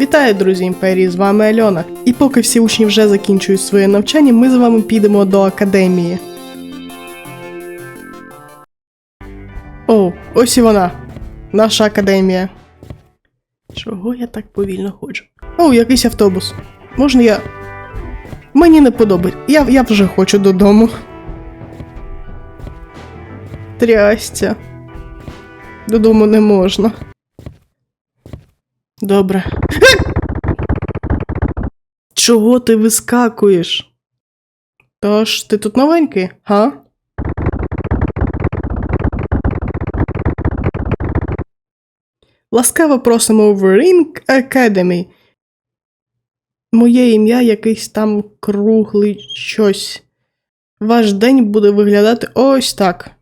Вітаю, друзі імперії! З вами Альона. І поки всі учні вже закінчують своє навчання, ми з вами підемо до академії. О, ось і вона. Наша академія. Чого я так повільно ходжу? О, якийсь автобус. Можна я. Мені не подобається. Я, я вже хочу додому. Трястя. Додому не можна. Добре. Чого ти вискакуєш? Тож, ти тут новенький, га? Ласкаво просимо в Ring Academy. Моє ім'я якийсь там круглий щось. Ваш день буде виглядати ось так.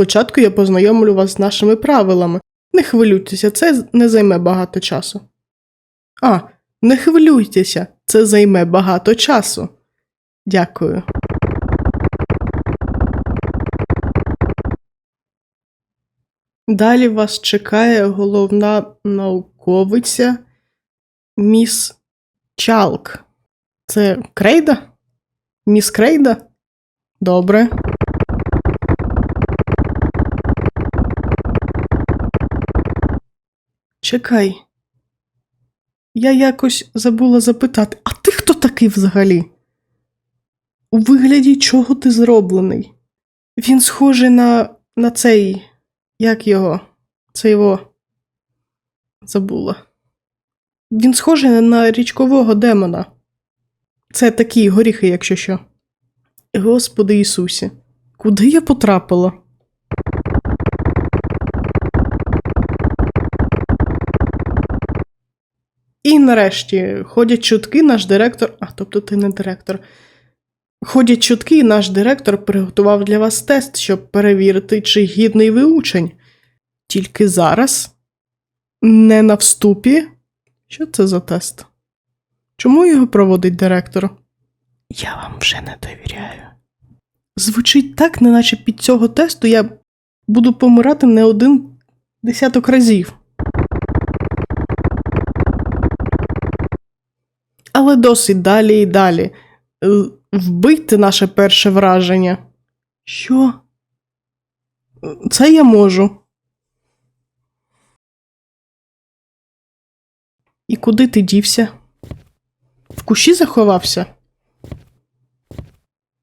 Спочатку я познайомлю вас з нашими правилами. Не хвилюйтеся, це не займе багато часу. А, не хвилюйтеся, це займе багато часу. Дякую. Далі вас чекає головна науковиця міс Чалк. Це Крейда? Міс Крейда? Добре. Чекай. Я якось забула запитати, а ти хто такий взагалі? У вигляді чого ти зроблений? Він схожий на, на цей. Як його? Це його. Забула. Він схожий на річкового демона. Це такі горіхи, якщо що. Господи Ісусі, куди я потрапила? І нарешті ходять чутки, наш директор. А, тобто ти не директор. Ходять чутки, наш директор приготував для вас тест, щоб перевірити, чи гідний ви учень. Тільки зараз? Не на вступі? Що це за тест? Чому його проводить директор? Я вам вже не довіряю. Звучить так, неначе під цього тесту я буду помирати не один десяток разів. Але досить далі і далі. Е, Вбити наше перше враження. Що? Це я можу. І куди ти дівся? В кущі заховався?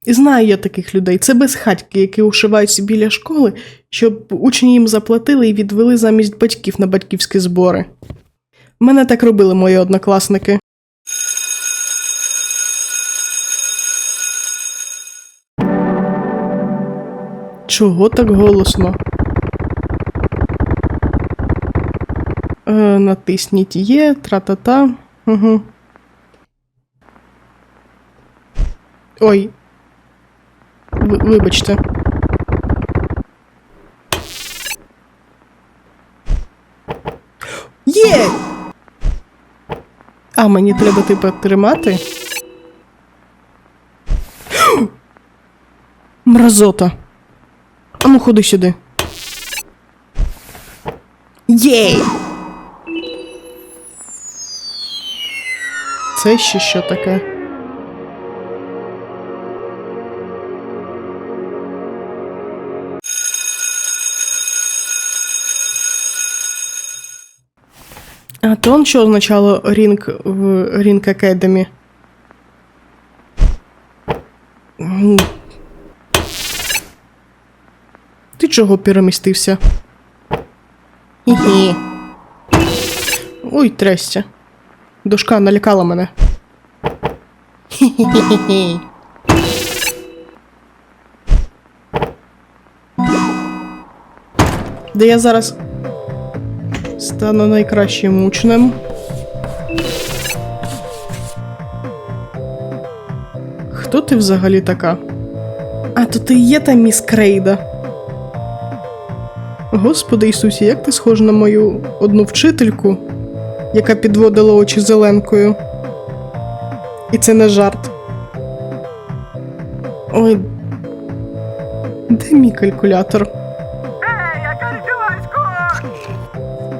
І знаю я таких людей. Це безхатьки, які ушиваються біля школи, щоб учні їм заплатили і відвели замість батьків на батьківські збори. Мене так робили мої однокласники. Чого так голосно? Е, натисніть є, тра-та-та. Угу. Ой. Ви, вибачте. Є! А, мені треба типу тримати. Мразота. А ну ходи сюди. Єй! Це ще що таке? А то он що означало Рінг в Рінг Академі? Ти чого перемістився? Хі-хі. Ой, трясся. Дошка налякала мене. Де я зараз стану найкращим учнем. Хто ти взагалі така? А, то ти є та міс Крейда. Господи Ісусі, як ти схожа на мою одну вчительку, яка підводила очі зеленкою. І це не жарт. Ой. Де мій калькулятор?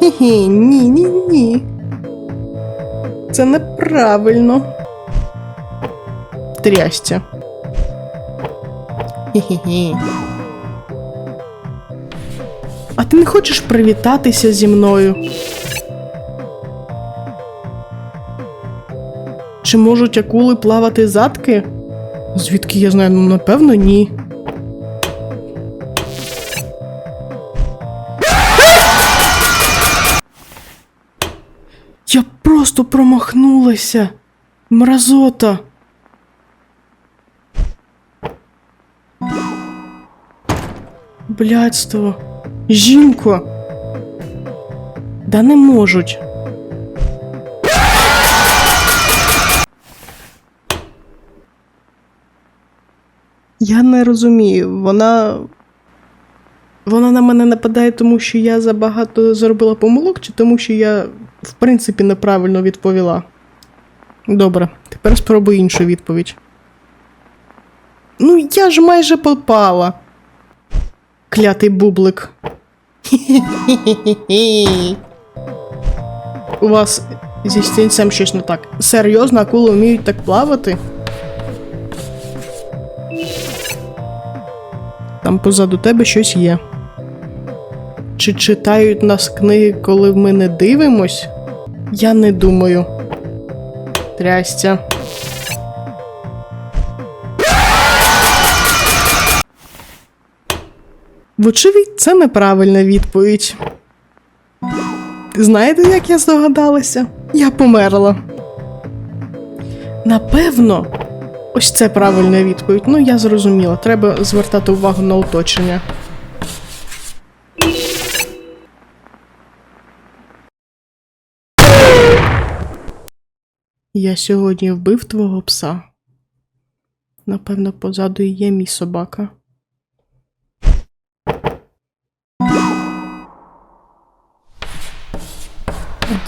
Хі-хі, ні, ні, ні. Це неправильно. Трястя. Хі-хі-хі. А ти не хочеш привітатися зі мною? Чи можуть акули плавати задки? Звідки я знаю, ну напевно, ні. Я просто промахнулася. Мразота. Блядство. Жінко. Да не можуть. Я не розумію, вона. Вона на мене нападає, тому що я забагато зробила помилок, чи тому що я, в принципі, неправильно відповіла. Добре, тепер спробуй іншу відповідь. Ну, я ж майже попала. Клятий бублик. У вас зі стінцем щось не так. Серйозно, акули вміють так плавати? Там позаду тебе щось є. Чи читають нас книги, коли ми не дивимось? Я не думаю. Трястя. Вочевидь, це неправильна відповідь. Знаєте, як я здогадалася? Я померла. Напевно, ось це правильна відповідь. Ну, я зрозуміла. Треба звертати увагу на оточення. Я сьогодні вбив твого пса. Напевно, позаду є мій собака.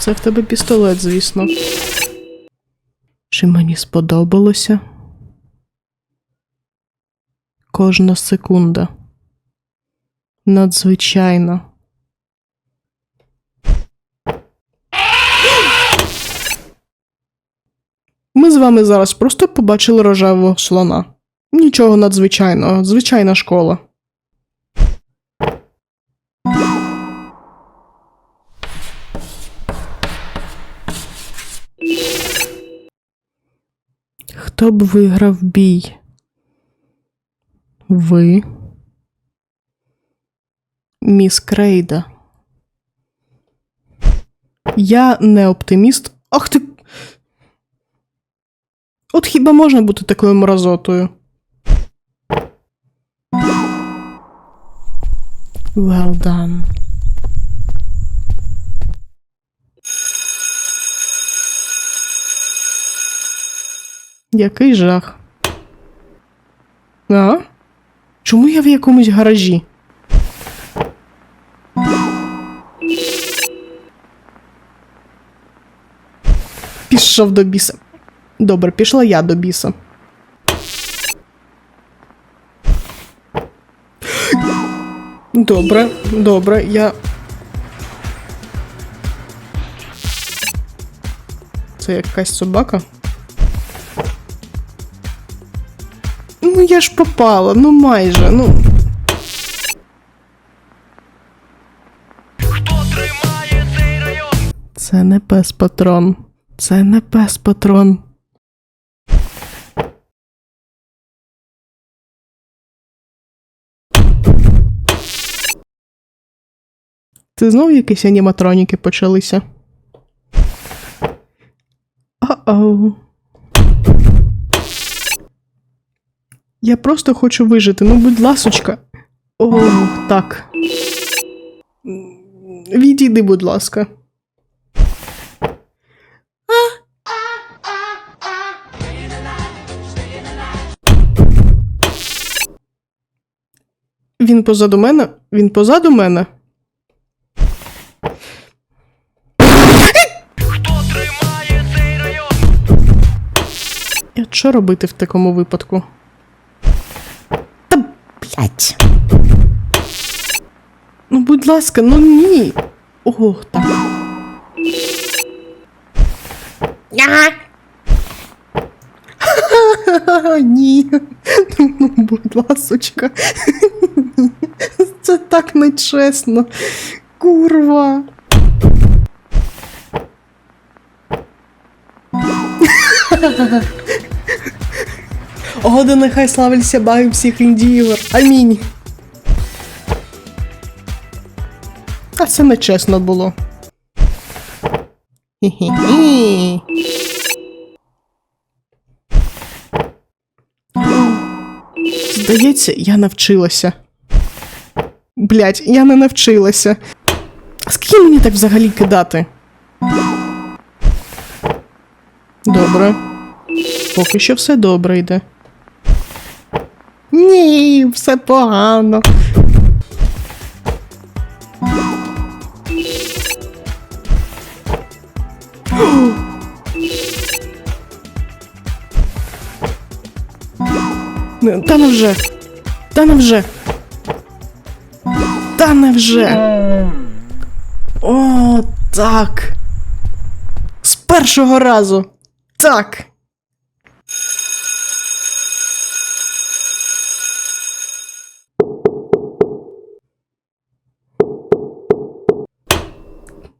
Це в тебе пістолет, звісно. Чи мені сподобалося? Кожна секунда. Надзвичайно. Ми з вами зараз просто побачили рожевого слона. Нічого надзвичайного, звичайна школа. Хто б виграв бій? Ви? Міс Крейда. Я не оптиміст. Ах ти. От хіба можна бути такою мразотою? Well done. Який жах. А? Чому я в якомусь гаражі? Пішов до біса. Добре, пішла я до біса. Добре, добре, я. Це якась собака. Ну я ж попала, ну майже, ну. Хто тримає цей район? Це не пес патрон. Це не пес патрон. Це знову якісь аніматроніки почалися. О-оу. Я просто хочу вижити. Ну, будь ласочка. О, так. Відійди, будь ласка. Він позаду мене? Він позаду мене? Хто тримає цей район? Що робити в такому випадку? П'ять. Ну, будь ласка, ну ні. Ого, так. Ні. Ну, будь ласочка. Це так нечесно. Курва. О, да нехай славиться Бай всіх індігор. Амінь. А це нечесно було. Хі-хі-хі. Здається, я навчилася. Блять, я не навчилася. Скільки мені так взагалі кидати? Добре. Поки що все добре йде. Ні, все погано. Не, Та невже. Та невже. Та невже. О, так. З першого разу. Так.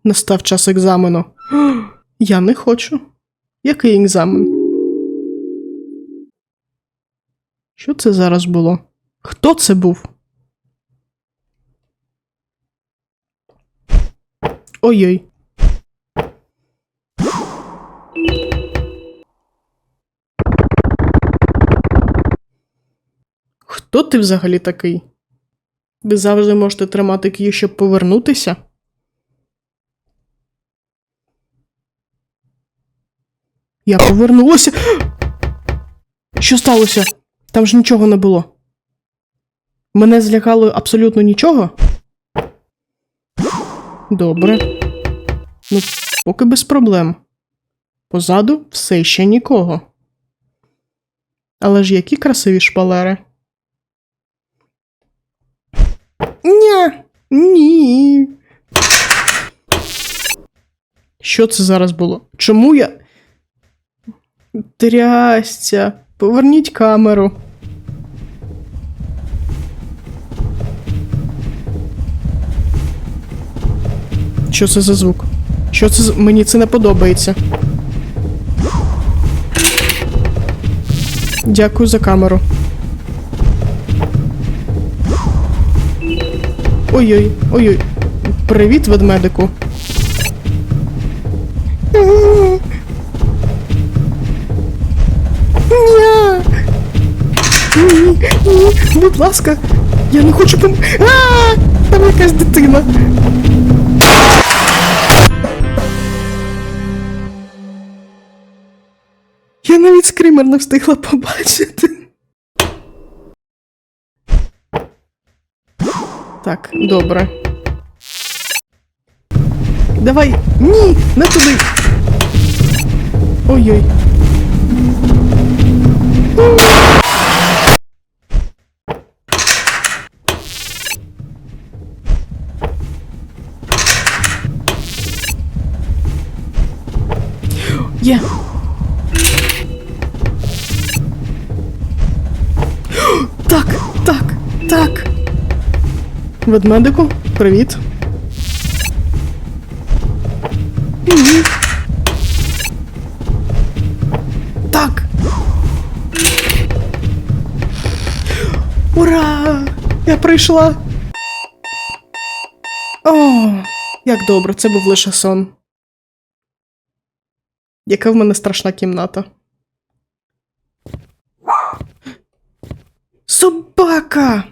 Настав час екзамену. Я не хочу. Який екзамен? Що це зараз було? Хто це був? Ой-ой. Хто ти взагалі такий? Ви завжди можете тримати кій, щоб повернутися? Я повернулася. Що сталося? Там ж нічого не було. Мене злякало абсолютно нічого. Добре. Ну, поки без проблем. Позаду все ще нікого. Але ж які красиві шпалери. Ня, ні. Що це зараз було? Чому я. Трястя. Поверніть камеру. Що це за звук? Що це за... Мені це не подобається. Дякую за камеру. Ой-ой, ой-ой. Привіт, ведмедику. Ласка, я не хочу пом... А, там якась дитина. Я навіть скример не встигла побачити. Так, добре. Давай. Ні, не туди. Ой-ой. Ведмедику, привіт. Так. Ура! Я прийшла. О, як добре, це був лише сон. Яка в мене страшна кімната. Собака!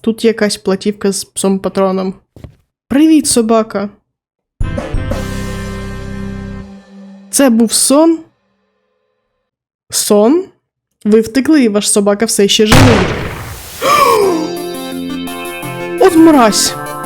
Тут якась платівка з псом патроном. Привіт, собака. Це був сон. Сон? Ви втекли, і ваш собака все ще живий. От мразь!